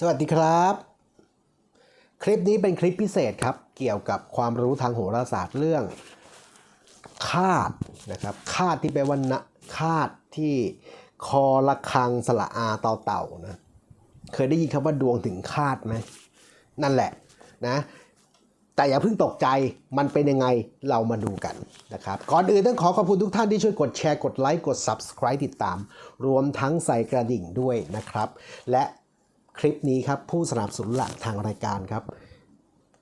สวัสดีครับ คลิปนี้เป็นคลิปพิเศษครับ เกี่ยวกับความรู้ทางโหราศาสตร์เรื่องคาดนะครับคาดที่แปลว่านะคาดที่คอระคังสระอาต่อเต่านะเคยได้ยินคำว่าดวงถึงคาดไหมนั่นแหละนะแต่อย่าเพิ่งตกใจมันเป็นยังไงเรามาดูกันนะครับ ก่อนอื่นต้องขอขอบคุณทุกท่านที่ช่วยกดแชร์กดไลค์กด Subscribe ติดตาม รวมทั้งใส่กระดิ่งด้วยนะครับ และ คลิปนี้ครับผู้สนับสนุนหลักทางรายการครับ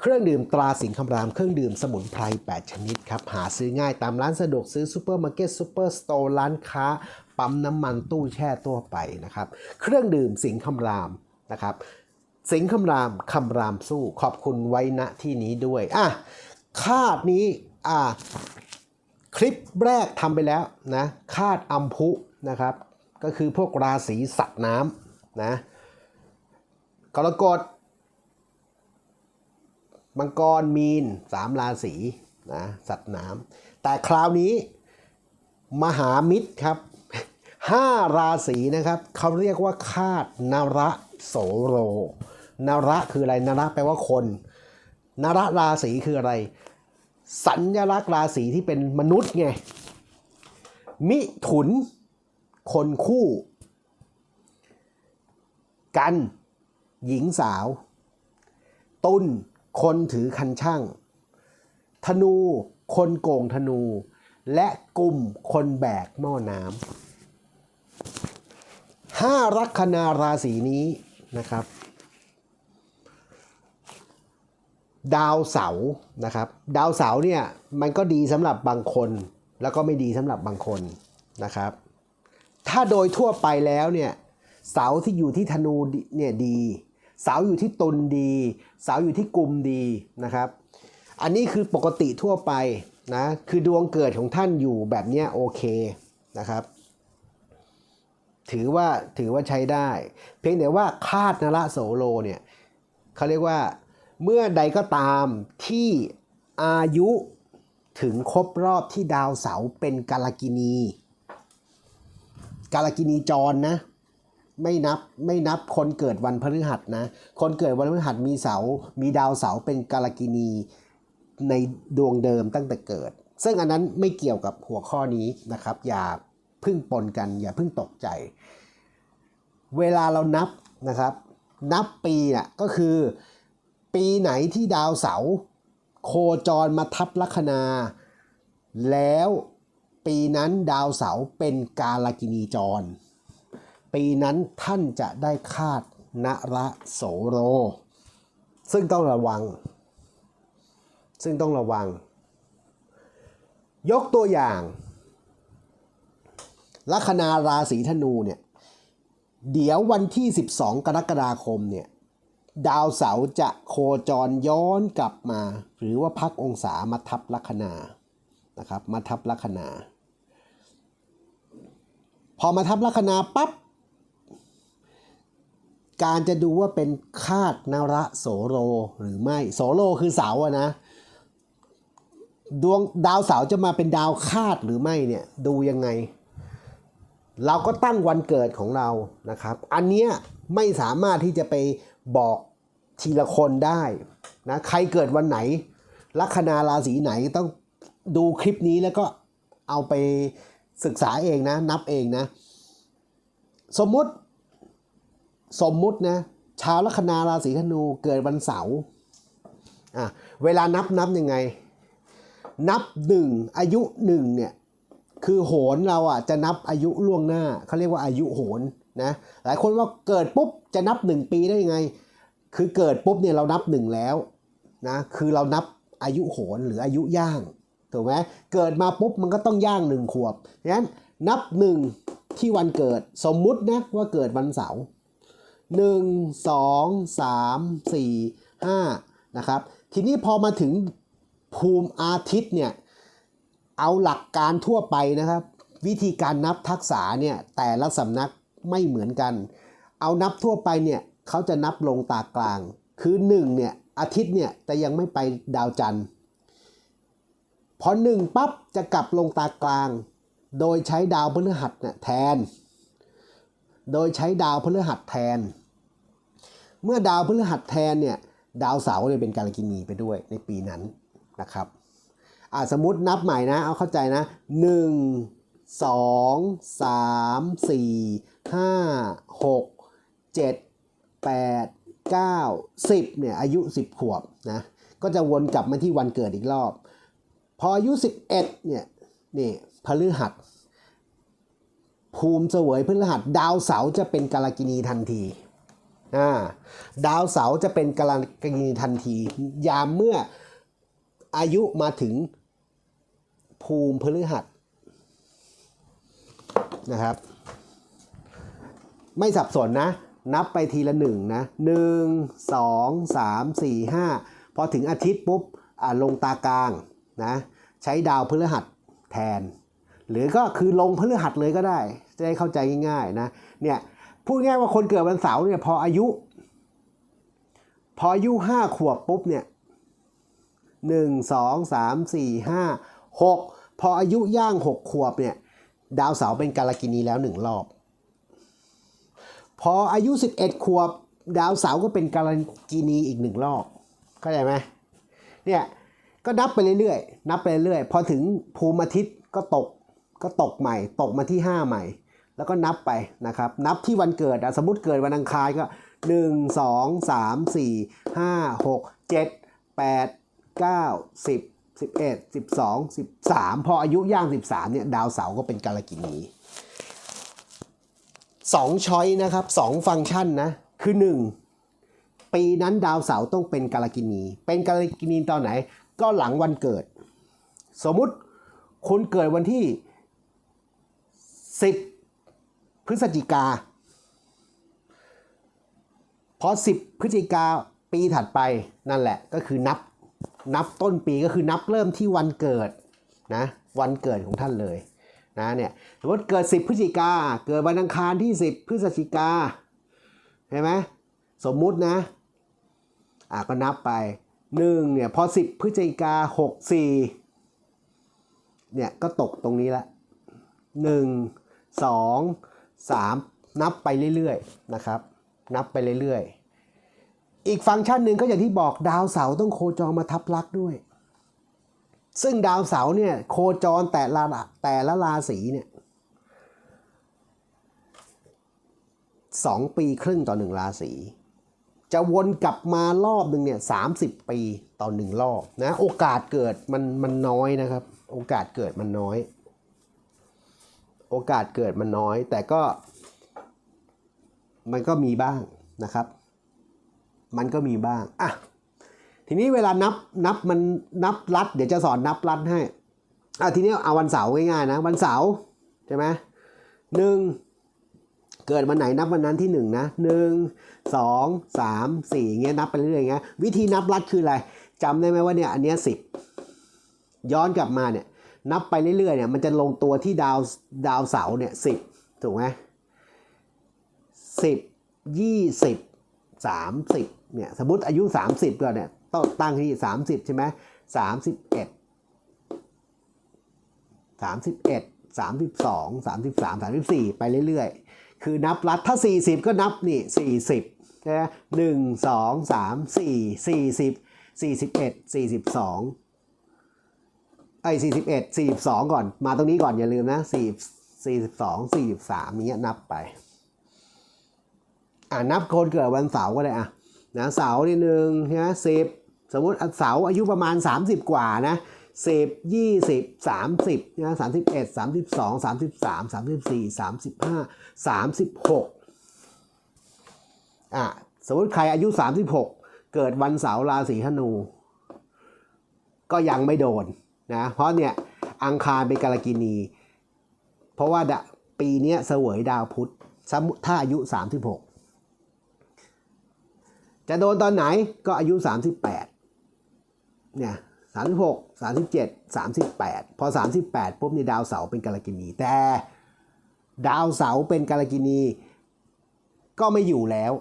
เครื่องดื่มตราสิงคำรามเครื่องดื่มสมุนไพร 8 ชนิดครับ หาซื้อง่ายตามร้านสะดวกซื้อซูเปอร์มาร์เก็ตซูเปอร์สโตร์ร้านค้า ปั๊มน้ำมันตู้แช่ตัวไปนะครับ เครื่องดื่มสิงคำรามนะครับ สิงคำรามคำรามสู้ขอบคุณไว้ณที่นี้ด้วยอะคาดนี้อะคลิปแรกทำไปแล้วนะคาดอัมพุนะครับ ก็คือพวกราศีสัตว์น้ำนะ กรกฎมังกรมีนสามราศีนะสัตว์น้ำแต่คราวนี้มหามิตรครับห้าราศีนะครับเขาเรียกว่าคาดนระโสโรนระคืออะไรนระแปลว่าคน นระราศีคืออะไร สัญลักษณ์ราศีที่เป็นมนุษย์ไง มิถุน คนคู่ กัน หญิงสาว ตุลคนถือคันช่าง ธนู คนโกงธนู และกลุ่มคนแบกหม้อน้ำห้าลัคนาราศีนี้นะครับ ดาวเสาร์นะครับ ดาวเสาร์เนี่ยมันก็ดีสำหรับบางคน แล้วก็ไม่ดีสำหรับบางคนนะครับ ถ้าโดยทั่วไปแล้วเนี่ยเสาที่อยู่ที่ธนูเนี่ยดี สาอยู่ที่ตุลดีเสาอยู่ที่กลุ่มดีนะครับ อันนี้คือปกติทั่วไปนะคือดวงเกิดของท่านอยู่แบบเนี้ยโอเคนะครับ ถือว่าถือว่าใช้ได้ เพียงแต่ว่าคาดนระโสโลเนี่ยเขาเรียกว่าเมื่อใดก็ตามที่อายุถึงครบรอบที่ดาวเสาเป็นกาลกินี กาลกินีจรนะ ไม่นับไม่นับคนเกิดวันพฤหัสนะ คนเกิดวันพฤหัสมีเสา มีดาวเสาเป็นกาลกินีในดวงเดิมตั้งแต่เกิด ซึ่งอันนั้นไม่เกี่ยวกับหัวข้อนี้นะครับ อย่าพึ่งปนกัน อย่าพึ่งตกใจ เวลาเรานับนะครับ นับปีน่ะก็คือ ปีไหนที่ดาวเสา โคจรมาทับลัคนา แล้วปีนั้นดาวเสาเป็นกาลกินีจร ปีนั้นท่านจะได้คาดนระโสโร ซึ่งต้องระวัง ซึ่งต้องระวัง ยกตัวอย่างลัคนาราศีธนูเนี่ย เดี๋ยววันที่ 12 กรกฎาคมเนี่ย ดาวเสาร์จะโคจรย้อนกลับมา หรือว่าพักองศามาทับลัคนานะครับมาทับลัคนา พอมาทับลัคนาปั๊บ การจะดูว่าเป็นคาดนระโสโรหรือไม่โสโรคือเสาอะนะ ดวงดาวเสาจะมาเป็นดาวคาดหรือไม่เนี่ยดูยังไง เราก็ตั้งวันเกิดของเรานะครับ อันเนี้ยไม่สามารถที่จะไปบอกทีละคนได้นะใครเกิดวันไหน ลัคนาราศีไหนต้องดูคลิปนี้แล้วก็เอาไปศึกษาเองนะ นับเองนะ สมมุติ สมมุตินะชาวลัคนาราศีธนูเกิดวันเสาร์อะเวลานับนับยังไง นับหนึ่งอายุหนึ่งเนี่ยคือโหนเราอะจะนับอายุล่วงหน้าเขาเรียกว่าอายุโหนนะหลายคนว่าเกิดปุ๊บจะนับหนึ่งปีได้ยังไง คือเกิดปุ๊บเนี่ยเรานับหนึ่งแล้วนะคือเรานับอายุโหนหรืออายุย่างถูกไหมเกิดมาปุ๊บมันก็ต้องย่างหนึ่งขวบงั้นนับหนึ่งที่วันเกิดสมมุตินะว่าเกิดวันเสาร์ หนึ่งสองสามสี่ห้านะครับทีนี้พอมาถึงภูมิอาทิตย์เนี่ยเอาหลักการทั่วไปนะครับ วิธีการนับทักษะเนี่ยแต่ละสำนักไม่เหมือนกัน เอานับทั่วไปเนี่ยเขาจะนับลงตากลาง คือ1เนี่ยอาทิตย์เนี่ยแต่ยังไม่ไปดาวจันทร์พอหนึ่งปั๊บจะกลับลงตากลาง โดยใช้ดาวพฤหัสเนี่ยแทน โดยใช้ดาวพฤหัสแทน เมื่อดาวพฤหัสแทนเนี่ยดาวเสาร์เลยเป็นการกินีไปด้วยในปีนั้นนะครับอ่าสมมตินับใหม่นะเอาเข้าใจนะ 1 2 3 4 5 6 7 8 9 10เนี่ยอายุ 10 ขวบนะก็จะวนกลับมาที่วันเกิดอีกรอบ พออายุ 11เนี่ยนี่พฤหัส ภูมิเสวยพฤหัสดาวเสาจะเป็นกาลกินีทันทีอ่าดาวเสาจะเป็นกาลกินีทันที ยามเมื่ออายุมาถึงภูมิพฤหัสนะครับ ไม่สับสนนะ นับไปทีละหนึ่งนะหนึ่งสองสามสี่ห้าพอถึงอาทิตย์ปุ๊บลงตากลางนะใช้ดาวพฤหัสแทน หรือก็คือลงพฤหัสเลยก็ได้ จะได้เข้าใจง่ายๆนะเนี่ยพูดง่ายว่าคนเกิดวันเสาร์เนี่ยพออายุ พออายุห้าขวบปุ๊บเนี่ยหนึ่งสองสามสี่ห้าหกพออายุย่างหกขวบเนี่ยดาวเสาร์เป็นกาลกินีแล้วหนึ่งรอบ พออายุ 11 ขวบ ดาวเสาร์ก็เป็นกาลกินีอีกหนึ่งรอบเข้าใจไหมเนี่ยก็นับไปเรื่อยๆ นับไปเรื่อยๆ พอถึงภูมิอาทิตย์ก็ตก ก็ตกใหม่ ตกมาที่ 5 ใหม่ แล้วก็นับไปนะครับ นับที่วันเกิดสมมติเกิดวันอังคารก็ 1 2 3 4 5 6 7 8 9 10 11 12 13 พออายุย่าง 13เนี่ยดาวเสาร์ก็เป็นกาลกินีสองช้อยนะครับสองฟังก์ชันนะคือหนึ่งปีนั้นดาวเสาร์ต้องเป็นกาลกินี เป็นกาลกินีตอนไหน ก็หลังวันเกิด สมมุติคุณเกิดวันที่ 10 พฤศจิกา พอ 10 พฤศจิกาปีถัดไปนั่นแหละก็คือนับนับต้นปีก็คือนับเริ่มที่วันเกิดนะวันเกิดของท่านเลยนะเนี่ยสมมติเกิด 10 พฤศจิกาเกิดวันอังคารที่ 10 พฤศจิกาเห็นไหมสมมุตินะอะก็นับไป1เนี่ยพอ 10 พฤศจิกา64เนี่ยก็ตกตรงนี้ละ1 2 3 นับไปเรื่อยๆนะครับ นับไปเรื่อยๆ อีกฟังก์ชันหนึ่งก็อย่างที่บอกดาวเสาร์ต้องโคจรมาทับลักด้วย ซึ่งดาวเสาร์เนี่ยโคจรแต่ละแต่ละราศีเนี่ยสองปีครึ่งต่อหนึ่งราศีจะวนกลับมารอบหนึ่งเนี่ยสามสิบปีต่อหนึ่งรอบนะโอกาสเกิดมันมันน้อยนะครับ โอกาสเกิดมันน้อย โอกาสเกิดมันน้อย แต่ก็ มันก็มีบ้างนะครับ มันก็มีบ้างอะทีนี้เวลานับนับมันนับรัด เดี๋ยวจะสอนนับรัดให้อะทีนี้เอาวันเสาร์ง่ายๆนะ วันเสาร์ใช่ไหมหนึ่งเกิดวันไหนนับวันนั้นที่หนึ่งนะหนึ่งสองสามสี่เงี้ยนับไปเรื่อยๆเงี้ยวิธีนับรัดคืออะไรจำได้ไหมว่าเนี่ยอันเนี้ยสิบย้อนกลับมาเนี่ย นับไปเรื่อยๆเนี่ยมันจะลงตัวที่ดาวดาวเสาร์เนี่ยสิบถูกไหมสิบยี่สิบสามสิบเนี่ยสมมติอายุ30ก่อนเนี่ยต้องตั้งที่30ใช่ไหมสามสิบเอ็ดสามสิบเอ็ดสามสิบสองสามสิบสามสามสิบสี่ไปเรื่อยๆ คือนับรัดถ้า40ก็นับนี่40ใช่ไหมหนึ่งสองสามสี่สี่สิบสี่สิบเอ็ดสี่สิบสอง ไอ้สี่สิบเอ็ดสี่สิบสองก่อน มาตรงนี้ก่อนอย่าลืมนะสี่สี่สิบสองสี่สิบสามนี้ยนับไป อ่านับคนเกิดวันเสาร์ก็ได้อะนะเสาร์นี่หนึ่งนะสิบสมมติเสาร์อายุประมาณ 30 กว่านะสิบยี่สิบสามสิบนะสามสิบเอ็ดสามสิบสองสามสิบสามสามสิบสี่สามสิบห้าสามสิบหกอะสมมติใครอายุ 36 เกิดวันเสาร์ราศีธนู ก็ยังไม่โดน นะเพราะเนี่ยอังคารเป็นกาลกินี เพราะว่าดะปีเนี้ยเสวยดาวพุธถ้าอายุ 36 จะโดนตอนไหนก็อายุ 38เนี่ย36 37 38 พอ 38ปุ๊บนี่ดาวเสาร์เป็นกาลกินี แต่ดาวเสาร์เป็นกาลกินี ก็ไม่อยู่แล้ว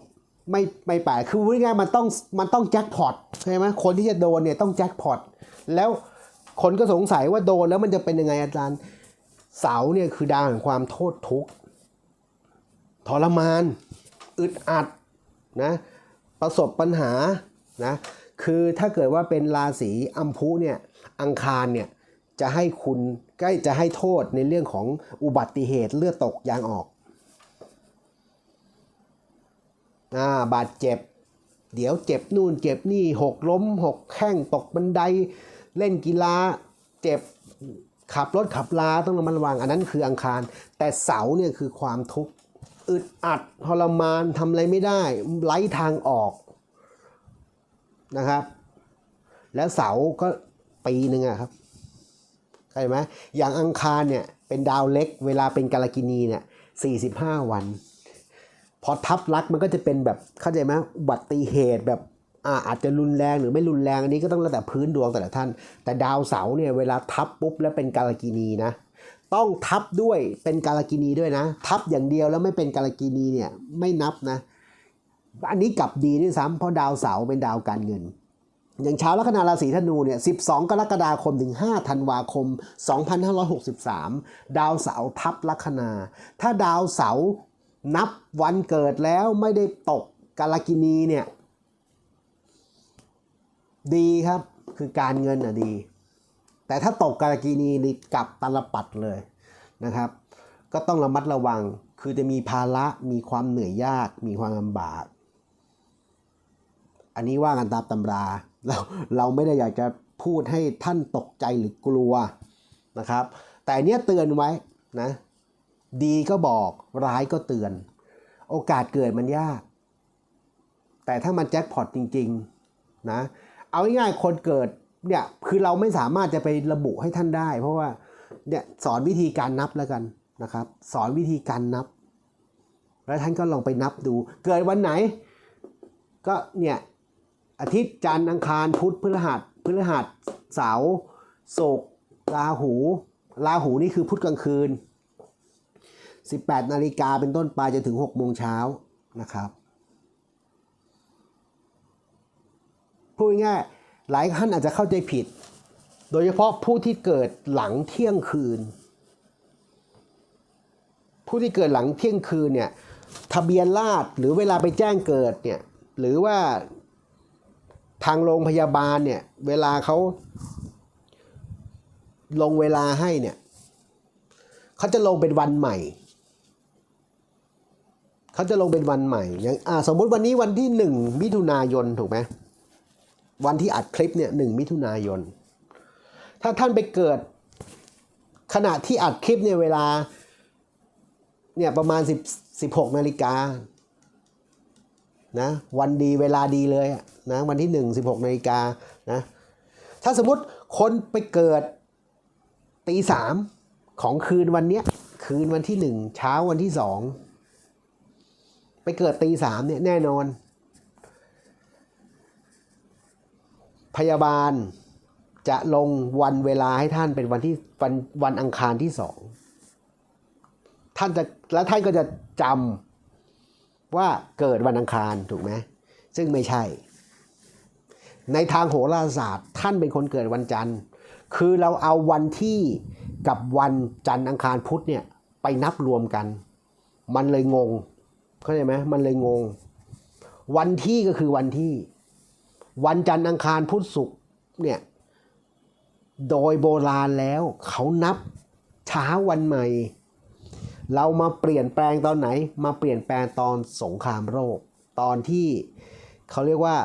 ไม่ไม่แปลกคือง่ายมันต้องมันต้องแจ็คพอตใช่ไหมคนที่จะโดนเนี่ยต้องแจ็คพอตแล้ว คนก็สงสัยว่าโดนแล้วมันจะเป็นยังไงอาจารย์ เสาร์เนี่ยคือดาวแห่งความโทษทุกข์ทรมาน อึดอัดนะปประสบปัญหานะคือถ้าเกิดว่าเป็นราศีอัมพุเนี่ยอังคารเนี่ยจะให้คุณใกล้จะให้โทษในเรื่องของอุบัติเหตุเลือดตกยางออกอ่าบาดเจ็บ เดี๋ยวเจ็บนู่นเจ็บนี่หกล้มหกแข้งตกบันได เล่นกีฬาเจ็บขับรถขับลาต้องระมัดระวังอันนั้นคืออังคาร แต่เสาเนี่ยคือความทุกข์อึดอัดทรมานทำอะไรไม่ได้ไร้ทางออกนะครับ แล้วเสาก็ปีหนึ่งอะครับเข้าใจไหมอย่างอังคารเนี่ยเป็นดาวเล็ก เวลาเป็นกาลกินีเนี่ยสี่สิบห้าวัน พอทับลักมันก็จะเป็นแบบเข้าใจไหมอุบัติเหตุแบบ อาจจะรุนแรงหรือไม่รุนแรงอันนี้ก็ต้องแล้วแต่พื้นดวงแต่ละท่าน แต่ดาวเสาร์เนี่ยเวลาทับปุ๊บแล้วเป็นกาลกินีนะต้องทับด้วยเป็นกาลกินีด้วยนะ ทับอย่างเดียวแล้วไม่เป็นกาลกินีเนี่ยไม่นับนะอันนี้กลับดีด้วยซ้ำเพราะดาวเสาร์เป็นดาวการเงิน อย่างเช้าลัคนาราศีธนูเนี่ย 12 กรกฎาคมถึง 5 ธันวาคม 2563 ดาวเสาร์ทับลัคนา ถ้าดาวเสาร์นับวันเกิดแล้วไม่ได้ตกกาลกินีเนี่ย ดีครับคือการเงินอะดี แต่ถ้าตกกาลกินีนี่กลับตลปัดเลยนะครับ ก็ต้องระมัดระวังคือจะมีภาระมีความเหนื่อยยาก มีความลำบาก อันนี้ว่ากันตามตำราเราเราไม่ได้อยากจะพูดให้ท่านตกใจหรือกลัวนะครับ แต่เนี้ยเตือนไว้นะดีก็บอกร้ายก็เตือน โอกาสเกิดมันยาก แต่ถ้ามันแจ็คพอตจริง ๆ นะ เอาง่ายๆคนเกิดเนี่ยคือเราไม่สามารถจะไประบุให้ท่านได้ เพราะว่าเนี่ยสอนวิธีการนับแล้วกันนะครับ สอนวิธีการนับ แล้วท่านก็ลองไปนับดู เกิดวันไหน ก็เนี่ยอาทิตย์จันทร์อังคารพุธพฤหัสพฤหัสเสาร์ศุกร์ราหูราหูนี่คือพุธกลางคืน 18 นาฬิกาเป็นต้นไปจนถึง 6 โมงเช้านะครับ พูดง่ายหลายท่านอาจจะเข้าใจผิด โดยเฉพาะผู้ที่เกิดหลังเที่ยงคืน ผู้ที่เกิดหลังเที่ยงคืนเนี่ยทะเบียนราษหรือเวลาไปแจ้งเกิดเนี่ยหรือว่าทางโรงพยาบาลเนี่ยเวลาเขาลงเวลาให้เนี่ยเขาจะลงเป็นวันใหม่เขาจะลงเป็นวันใหม่อย่างอ่าสมมุติวันนี้วันที่หนึ่งมิถุนายนถูกไหม วันที่อัดคลิปเนี่ยหนึ่งมิถุนายน ถ้าท่านไปเกิด ขณะที่อัดคลิปเนี่ยเวลาเนี่ยประมาณสิบสิบหกนาฬิกานะวันดีเวลาดีเลยอะนะวันที่หนึ่งสิบหกนาฬิกานะถ้าสมมติคนไปเกิดตีสามของคืนวันเนี้ยคืนวันที่หนึ่งเช้าวันที่สองไปเกิดตีสามเนี่ยแน่นอน พยาบาลจะลงวันเวลาให้ท่านเป็นวันที่วันวันอังคารที่สองท่านจะแล้วท่านก็จะจำว่าเกิดวันอังคารถูกไหมซึ่งไม่ใช่ ในทางโหราศาสตร์ ท่านเป็นคนเกิดวันจันทร์ คือเราเอาวันที่กับวันจันทร์อังคารพุธเนี่ยไปนับรวมกัน มันเลยงงเข้าใจไหมมันเลยงง วันที่ก็คือวันที่ วันจันทร์อังคารพุธศุกร์เนี่ยโดยโบราณแล้วเขานับเช้าวันใหม่ เรามาเปลี่ยนแปลงตอนไหน มาเปลี่ยนแปลงตอนสงครามโรค ตอนที่เขาเรียกว่า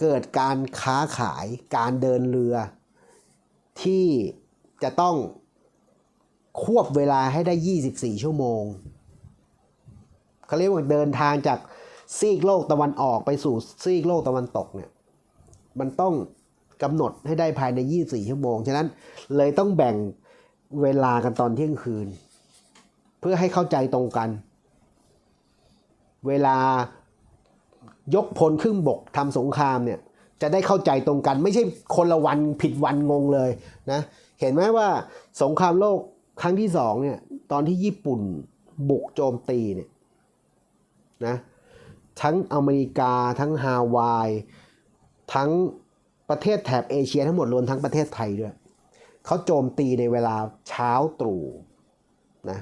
เกิดการค้าขายการเดินเรือ ที่จะต้องควบเวลาให้ได้ 24 ชั่วโมง เขาเรียกว่าเดินทางจาก ซีกโลกตะวันออกไปสู่ซีกโลกตะวันตกเนี่ยมันต้องกำหนดให้ได้ภายใน 24 ชั่วโมง ฉะนั้นเลยต้องแบ่งเวลากันตอนเที่ยงคืน เพื่อให้เข้าใจตรงกัน เวลายกพลครึ่งบกทำสงครามเนี่ยจะได้เข้าใจตรงกัน ไม่ใช่คนละวันผิดวันงงเลยนะเห็นไหมว่าสงครามโลกครั้งที่สองเนี่ยตอนที่ญี่ปุ่นบุกโจมตีเนี่ยนะ ทั้งอเมริกา ทั้งฮาวาย ทั้งประเทศแถบเอเชียทั้งหมดรวมทั้งประเทศไทยด้วยเขาโจมตีในเวลาเช้าตรู่นะ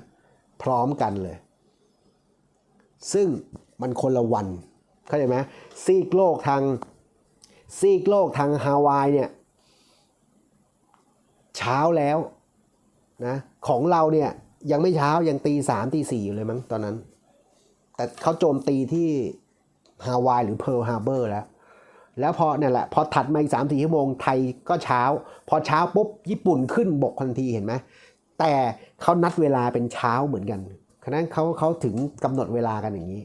พร้อมกันเลย ซึ่งมันคนละวันเข้าใจไหมซีกโลกทางซีกโลกทางฮาวายเนี่ยเช้าแล้วนะของเราเนี่ยยังไม่เช้ายังตีสามตีสี่อยู่เลยมั้งตอนนั้น แต่เขาโจมตีที่ ฮาวายหรือเพิร์ลฮาร์เบอร์แล้ว แล้วพอเนี่ยแหละพอถัดมาอีกสามสี่ชั่วโมงไทยก็เช้า พอเช้าปุ๊บญี่ปุ่นขึ้นบกทันทีเห็นไหมแต่เขานัดเวลาเป็นเช้าเหมือนกันฉะนั้นเขาเขาถึงกำหนดเวลากันอย่างนี้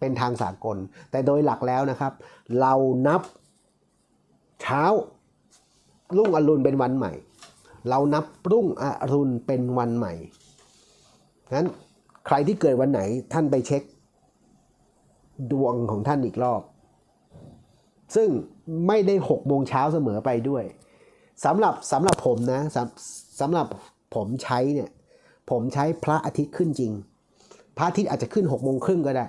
เป็นทางสากล แต่โดยหลักแล้วนะครับ เรานับเช้ารุ่งอรุณเป็นวันใหม่ เรานับรุ่งอรุณเป็นวันใหม่งั้นใครที่เกิดวันไหนท่านไปเช็ค ดวงของท่านอีกรอบ ซึ่งไม่ได้หกโมงเช้าเสมอไปด้วยสำหรับสำหรับผมนะสำสำหรับผมใช้เนี่ยผมใช้พระอาทิตย์ขึ้นจริง พระอาทิตย์อาจจะขึ้นหกโมงครึ่งก็ได้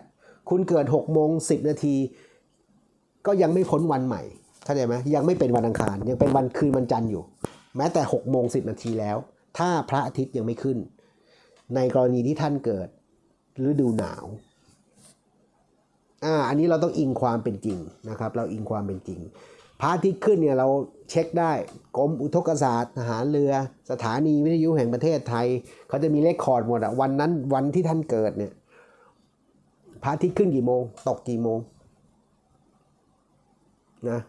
คุณเกิดหกโมงสิบนาที ก็ยังไม่พ้นวันใหม่เข้าใจไหมยังไม่เป็นวันอังคาร ยังเป็นวันคืนวันจันทร์อยู่ แม้แต่หกโมงสิบนาทีแล้ว ถ้าพระอาทิตย์ยังไม่ขึ้น ในกรณีที่ท่านเกิดฤดูหนาว อ่าอันนี้เราต้องอิงความเป็นจริงนะครับ เราอิงความเป็นจริง พระอาทิตย์ขึ้นเนี่ยเราเช็คได้กรมอุทกศาสตร์ทหารเรือ สถานีวิทยุแห่งประเทศไทย เขาจะมีเลขคอร์ดหมดอะวันนั้นวันที่ท่านเกิดเนี่ยพระอาทิตย์ขึ้นกี่โมง ตกกี่โมงนะ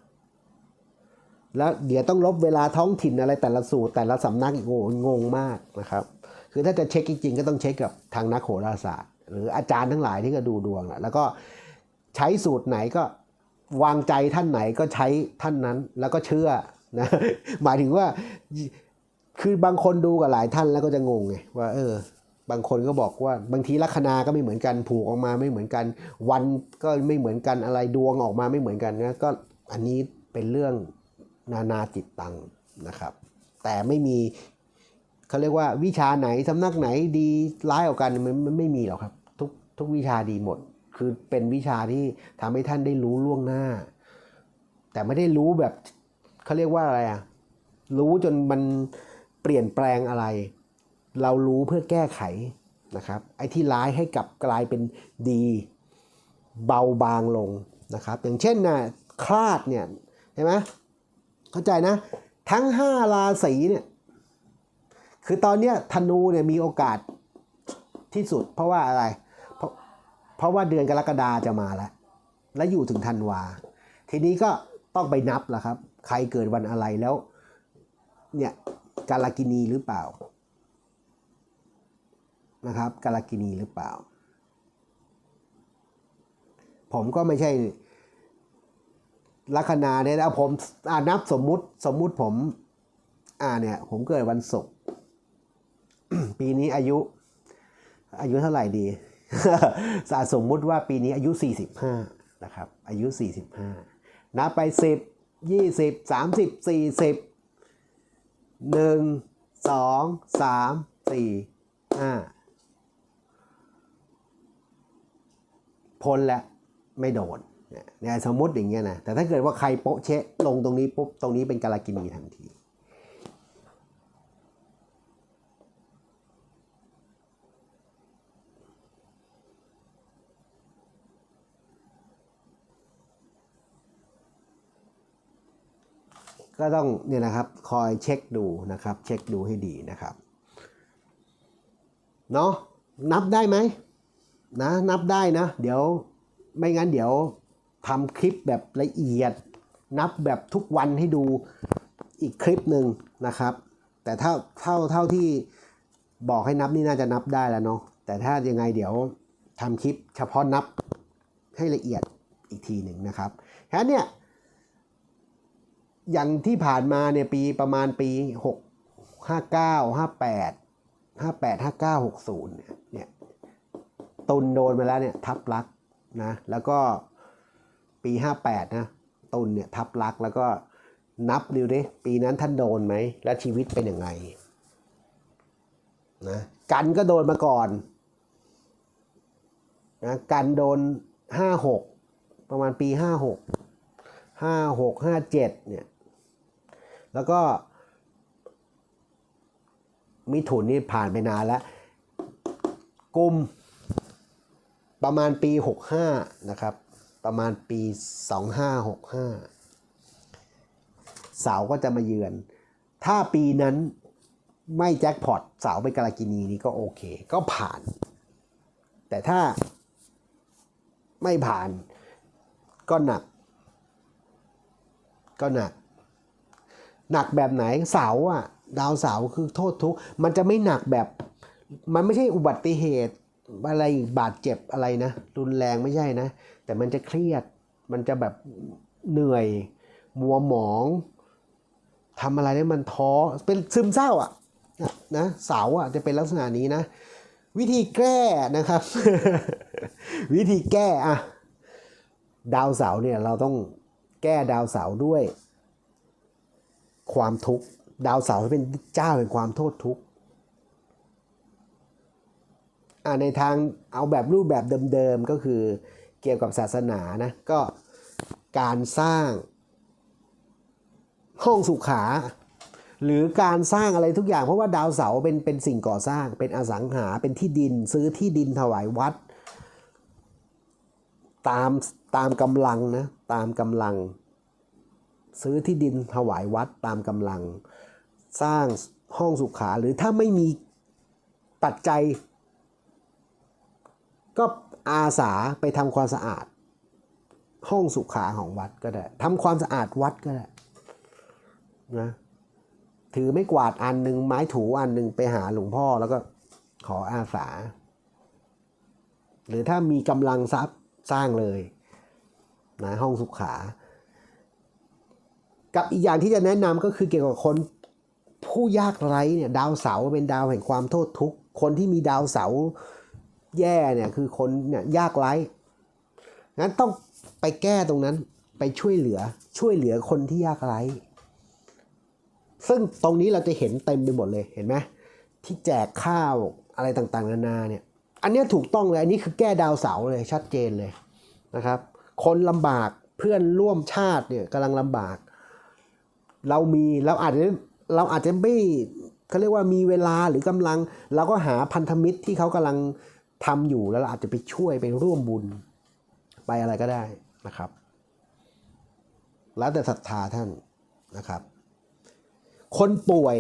แล้วเดี๋ยวต้องลบเวลาท้องถิ่นอะไรแต่ละสูตรแต่ละสำนักอีกโงงมากนะครับ คือถ้าจะเช็คจริงๆก็ต้องเช็คกับทางนักโหราศาสตร์ หรืออาจารย์ทั้งหลายที่ก็ดูดวงแล้วก็ ใช้สูตรไหนก็วางใจท่านไหนก็ใช้ท่านนั้นแล้วก็เชื่อนะหมายถึงว่าคือบางคนดูกับหลายท่านแล้วก็จะงงไงว่าเออบางคนก็บอกว่าบางทีลัคนาก็ไม่เหมือนกันผูกออกมาไม่เหมือนกัน วันก็ไม่เหมือนกันอะไรดวงออกมาไม่เหมือนกันนะก็อันนี้เป็นเรื่องนานาจิตตังนะครับ แต่ไม่มีเขาเรียกว่าวิชาไหนสำนักไหนดีร้ายออกกันมันมันไม่มีหรอกครับ ทุกทุกวิชาดีหมด คือเป็นวิชาที่ทำให้ท่านได้รู้ล่วงหน้า แต่ไม่ได้รู้แบบเขาเรียกว่าอะไรอะรู้จนมันเปลี่ยนแปลงอะไร เรารู้เพื่อแก้ไขนะครับไอ้ที่ร้ายให้กลับกลายเป็นดีเบาบางลงนะครับ อย่างเช่นนะคลาดเนี่ยเห็นไหมเข้าใจนะ ทั้งห้าราศีเนี่ยคือตอนเนี้ยธนูเนี่ยมีโอกาสที่สุดเพราะว่าอะไร เพราะว่าเดือนกรกฎาจะมาแล้ว และอยู่ถึงธันวา ทีนี้ก็ต้องไปนับและครับ ใครเกิดวันอะไรแล้ว เนี่ยกาลกินีหรือเปล่านะครับกาลกินีหรือเปล่า ผมก็ไม่ใช่ลัคนาเนี่ยแล้วผมอ่านับสมมุติสมมุติผม อ่าเนี่ย ผมเกิดวันศุกร์ปีนี้อายุ อายุเท่าไหร่ดี สาสมมุติว่าปีนี้อายุ 45 นะครับ อายุ 45 นับไป 10 20 30 40 1 2 3 4 5 พ้นแล้วไม่โดนเนี่ยเนี่ยสมมติอย่างเงี้ยนะ แต่ถ้าเกิดว่าใครโป๊ะเชะลงตรงนี้ปุ๊บ ตรงนี้เป็นกาลกินีทันที ก็ต้องเนี่ยนะครับคอยเช็คดูนะครับ เช็คดูให้ดีนะครับเนาะนับได้ไหมนะนับได้นะ เดี๋ยวไม่งั้นเดี๋ยวทำคลิปแบบละเอียด นับแบบทุกวันให้ดูอีกคลิปหนึ่งนะครับ แต่เท่าเท่าเท่าที่บอกให้นับนี่น่าจะนับได้แล้วเนาะแต่ถ้ายังไงเดี๋ยวทำคลิปเฉพาะนับให้ละเอียดอีกทีหนึ่งนะครับแค่เนี้ย อย่างที่ผ่านมาเนี่ยปีประมาณปีหกห้าเก้าห้าแปดห้าแปดห้าเก้าหกศูนย์เนี่ยตุนโดนไปแล้วเนี่ยทับลักนะแล้วก็ปี 58นะตุนเนี่ยทับลักแล้วก็นับดูดิปีนั้นท่านโดนไหม แล้วชีวิตเป็นยังไงนะกันก็โดนมาก่อนนะกันโดน 56 ประมาณปี 56 56 57เนี่ย แล้วก็ มิถุนนี่ผ่านไปนานแล้ว กุม ประมาณปี 65 นะครับ ประมาณปี 2565 เสาก็จะมาเยือน ถ้าปีนั้นไม่แจ็คพอตเสาร์ไปกาลากินีนี่ก็โอเค ก็ผ่าน แต่ถ้าไม่ผ่านก็หนัก ก็หนัก หนักแบบไหนเสาอะ ดาวเสาคือโทษทุกข์มันจะไม่หนักแบบ มันไม่ใช่อุบัติเหตุอะไรบาดเจ็บอะไรนะ รุนแรงไม่ใช่นะ แต่มันจะเครียด มันจะแบบเหนื่อย มัวหมองทำอะไรได้มันท้อ เป็นซึมเศร้าอะนะนะเสาอะจะเป็นลักษณะนี้นะ วิธีแก้นะครับ วิธีแก้อะ ดาวเสาเนี่ยเราต้อง แก้ดาวเสาด้วย ความทุกข์ดาวเสาเป็นเจ้าแห่งความโทษทุกข์ในทางเอาแบบรูปแบบเดิมๆก็คือเกี่ยวกับศาสนานะก็การสร้างห้องสุขา หรือการสร้างอะไรทุกอย่างเพราะว่าดาวเสาเป็นเป็นสิ่งก่อสร้างเป็นอสังหาเป็นที่ดิน ซื้อที่ดินถวายวัด ตามตามกำลังนะตามกำลัง ซื้อที่ดินถวายวัดตามกำลัง สร้างห้องสุขาหรือถ้าไม่มีปัจจัย ก็อาสาไปทำความสะอาด ห้องสุขาของวัดก็ได้ทำความสะอาดวัดก็ได้นะถือไม่กวาดอันหนึ่งไม้ถูอันหนึ่งไปหาหลวงพ่อแล้วก็ขออาสา หรือถ้ามีกำลังทรัพย์ สร้างเลยนะห้องสุขา กับอีกอย่างที่จะแนะนำก็คือเกี่ยวกับคนผู้ยากไร้เนี่ยดาวเสาเป็นดาวแห่งความโทษทุกข์คนที่มีดาวเสาแย่เนี่ยคือคนเนี่ยยากไร้งั้นต้องไปแก้ตรงนั้นไปช่วยเหลือช่วยเหลือคนที่ยากไร้ ซึ่งตรงนี้เราจะเห็นเต็มไปหมดเลยเห็นไหมที่แจกข้าวอะไรต่างๆนานาเนี่ย อันนี้ถูกต้องเลย อันนี้คือแก้ดาวเสาเลยชัดเจนเลยนะครับ คนลำบากเพื่อนร่วมชาติเนี่ยกำลังลำบาก เรามีเราอาจจะเราอาจจะไม่เขาเรียกว่ามีเวลาหรือกำลัง เราก็หาพันธมิตรที่เขากำลังทำอยู่แล้วเราอาจจะไปช่วยไปร่วมบุญไปอะไรก็ได้นะครับ แล้วแต่ศรัทธาท่านนะครับ คนป่วย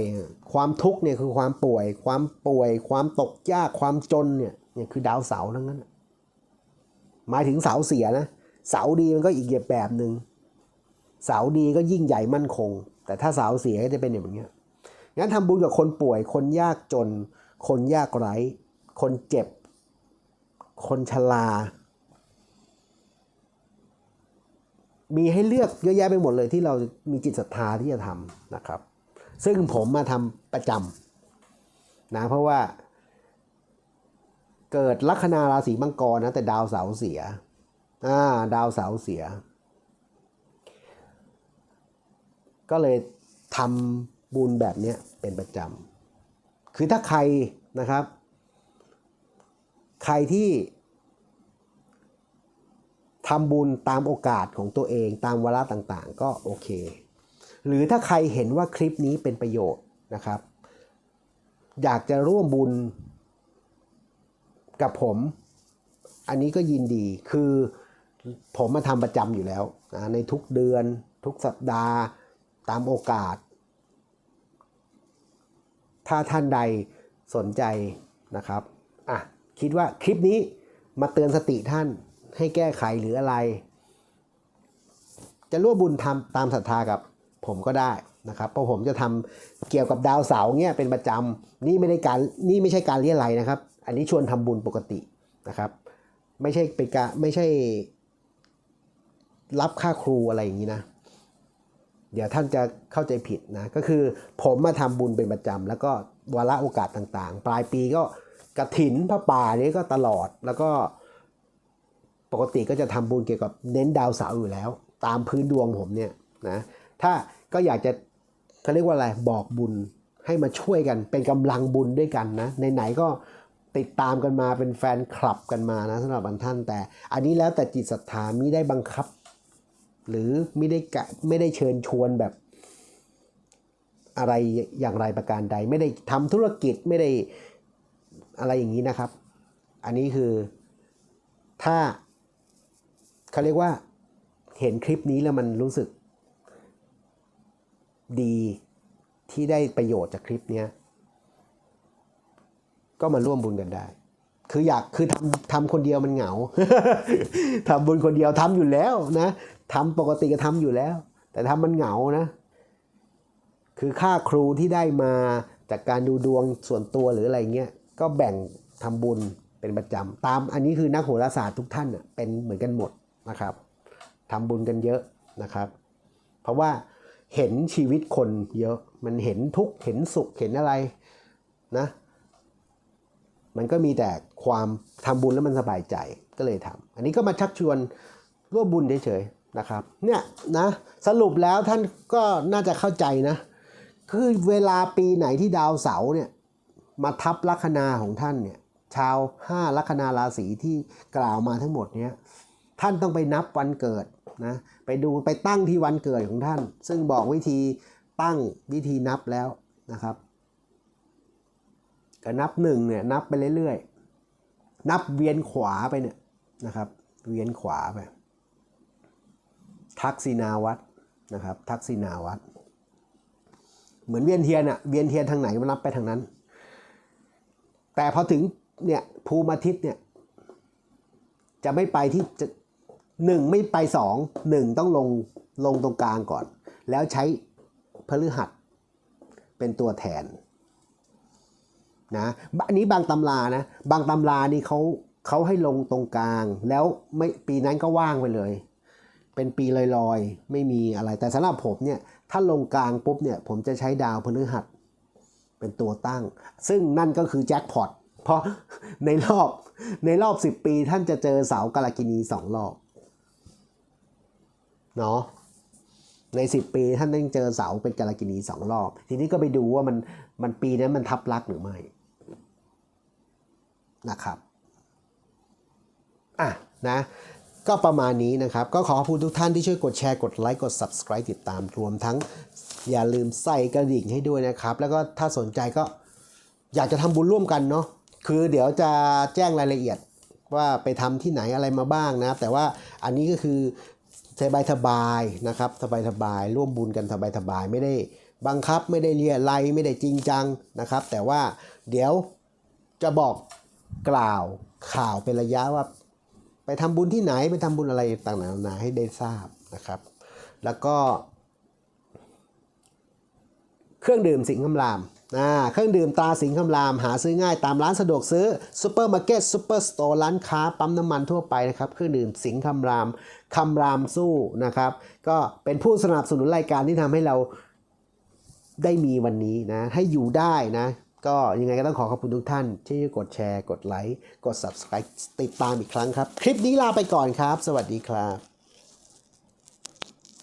ความทุกข์เนี่ยคือความป่วย ความป่วย ความตกยากความจนเนี่ย เนี่ยคือดาวเสาทั้งนั้น หมายถึงเสาเสียนะ เสาดีมันก็อีกแบบหนึ่งเสาดีก็ยิ่งใหญ่มั่นคง แต่ถ้าเสาเสียก็จะเป็นอย่างนี้งั้นทำบุญกับคนป่วย คนยากจน คนยากไร้ คนเจ็บ คนชรา มีให้เลือกเยอะแยะไปหมดเลยที่เรามีจิตศรัทธาที่จะทำนะครับ ซึ่งผมมาทำประจำนะเพราะว่า เกิดลัคนาราศีมังกรนะแต่ดาวเสาร์เสียอ่าดาวเสาร์เสีย ก็เลยทำบุญแบบเนี้ยเป็นประจำคือถ้าใครนะครับ ใครที่ทำบุญตามโอกาสของตัวเองตามเวลาต่างๆ ก็โอเค หรือถ้าใครเห็นว่าคลิปนี้เป็นประโยชน์นะครับ อยากจะร่วมบุญ กับผม อันนี้ก็ยินดีคือผมมาทำประจำอยู่แล้วนะในทุกเดือนทุกสัปดาห์ตามโอกาส ถ้าท่านใดสนใจนะครับอะคิดว่าคลิปนี้มาเตือนสติท่านให้แก้ไขหรืออะไร จะร่วมบุญทำตามศรัทธากับผมก็ได้นะครับเพราะผมจะทำเกี่ยวกับดาวเสาร์เนี่ยเป็นประจำนี่ไม่ได้การนี่ไม่ใช่การเรียอะไรนะครับ อันนี้ชวนทำบุญปกตินะครับ ไม่ใช่เป็นการไม่ใช่รับค่าครูอะไรอย่างนี้นะ เดี๋ยวท่านจะเข้าใจผิดนะ ก็คือผมมาทำบุญเป็นประจำแล้วก็วาระโอกาสต่างๆ ปลายปีก็กระถินพระป่านี้ก็ตลอดแล้วก็ปกติก็จะทำบุญเกี่ยวกับเน้นดาวเสาร์อยู่แล้ว ตามพื้นดวงผมเนี่ยนะถ้าก็อยากจะเขาเรียกว่าอะไรบอกบุญให้มาช่วยกันเป็นกำลังบุญด้วยกันนะไหนๆก็ ติดตามกันมาเป็นแฟนคลับกันมานะสำหรับบางท่านแต่ อันนี้แล้วแต่จิตศรัทธามิได้บังคับ หรือไม่ได้กะไม่ได้เชิญชวนแบบอะไรอย่างไรประการใด ไม่ได้ทำธุรกิจไม่ได้อะไรอย่างนี้นะครับ อันนี้คือถ้าเขาเรียกว่าเห็นคลิปนี้แล้วมันรู้สึกดีที่ได้ประโยชน์จากคลิปเนี้ย ก็มาร่วมบุญกันได้ คืออยากคือทำทำคนเดียวมันเหงาทำบุญคนเดียวทำอยู่แล้วนะทำปกติก็ทำอยู่แล้ว แต่ทำมันเหงานะ คือค่าครูที่ได้มาจากการดูดวงส่วนตัวหรืออะไรเงี้ยก็แบ่งทำบุญเป็นประจำตามอันนี้คือนักโหราศาสตร์ทุกท่านน่ะเป็นเหมือนกันหมดนะครับทำบุญกันเยอะนะครับ เพราะว่าเห็นชีวิตคนเยอะมันเห็นทุกข์เห็นสุขเห็นอะไรนะ มันก็มีแต่ความทำบุญแล้วมันสบายใจก็เลยทำอันนี้ก็มาชักชวนร่วมบุญเฉยๆนะครับเนี่ยนะสรุปแล้วท่านก็น่าจะเข้าใจนะ คือเวลาปีไหนที่ดาวเสาร์เนี่ยมาทับลัคนาของท่านเนี่ยชาวห้าลัคนาราศีที่กล่าวมาทั้งหมดเนี้ยท่านต้องไปนับวันเกิดนะไปดูไปตั้งที่วันเกิดของท่าน ซึ่งบอกวิธีตั้งวิธีนับแล้วนะครับ ก็นับหนึ่งเนี่ยนับไปเรื่อยๆ นับเวียนขวาไปเนี่ยนะครับ เวียนขวาไป ทักษิณาวัตรนะครับ ทักษิณาวัตรเหมือนเวียนเทียนอะเวียนเทียนทางไหนมันนับไปทางนั้น แต่พอถึงเนี่ยภูมิอาทิตย์เนี่ยจะไม่ไปที่จะหนึ่งไม่ไปสองหนึ่งต้องลงลงตรงกลางก่อน แล้วใช้พฤหัสเป็นตัวแทน นะอันนี้บางตำรานะบางตำรานี่เขาเขาให้ลงตรงกลาง แล้วไม่ปีนั้นก็ว่างไปเลย เป็นปีลอยๆ ไม่มีอะไรแต่สำหรับผมเนี่ยถ้าลงกลางปุ๊บเนี่ยผมจะใช้ดาวพฤหัสเป็นตัวตั้ง ซึ่งนั่นก็คือแจ็คพอตเพราะในรอบในรอบ 10 ปีท่านจะเจอเสากาลกินีสองรอบเนาะใน 10 ปีท่านต้องเจอเสาเป็นกาลกินีสองรอบ ทีนี้ก็ไปดูว่ามันมันปีนั้นมันทับลักหรือไม่ นะครับอะนะก็ประมาณนี้นะครับ ก็ขอขอบคุณทุกท่านที่ช่วยกดแชร์ กดไลค์ กด subscribe ติดตามรวมทั้งอย่าลืมใส่กระดิ่งให้ด้วยนะครับ แล้วก็ถ้าสนใจก็อยากจะทำบุญร่วมกันเนาะคือเดี๋ยวจะแจ้งรายละเอียดว่าไปทำที่ไหนอะไรมาบ้างนะ แต่ว่าอันนี้ก็คือสบายสบายๆนะครับสบายสบายๆร่วมบุญกันสบายสบายๆไม่ได้บังคับ ไม่ได้เรียไรไม่ได้จริงจังนะครับ แต่ว่าเดี๋ยวจะบอก กล่าวข่าวเป็นระยะว่า ไปทำบุญที่ไหนไปทำบุญอะไรต่างๆนานาให้ได้ทราบนะครับ แล้วก็ เครื่องดื่มสิงคำรามอ่าเครื่องดื่มตราสิงคำราม หาซื้อง่ายตามร้านสะดวกซื้อซูเปอร์มาร์เก็ตซูเปอร์สโตร์ร้านค้าปั๊มน้ำมันทั่วไปนะครับเครื่องดื่มสิงคำรามคำรามสู้นะครับ ก็เป็นผู้สนับสนุนรายการที่ทำให้เราได้มีวันนี้นะให้อยู่ได้นะ ก็ยังไงก็ต้องขอขอบคุณทุกท่าน ที่กดแชร์ กดไลค์ กด subscribe ติดตามอีกครั้งครับ คลิปนี้ลาไปก่อนครับ สวัสดีครับ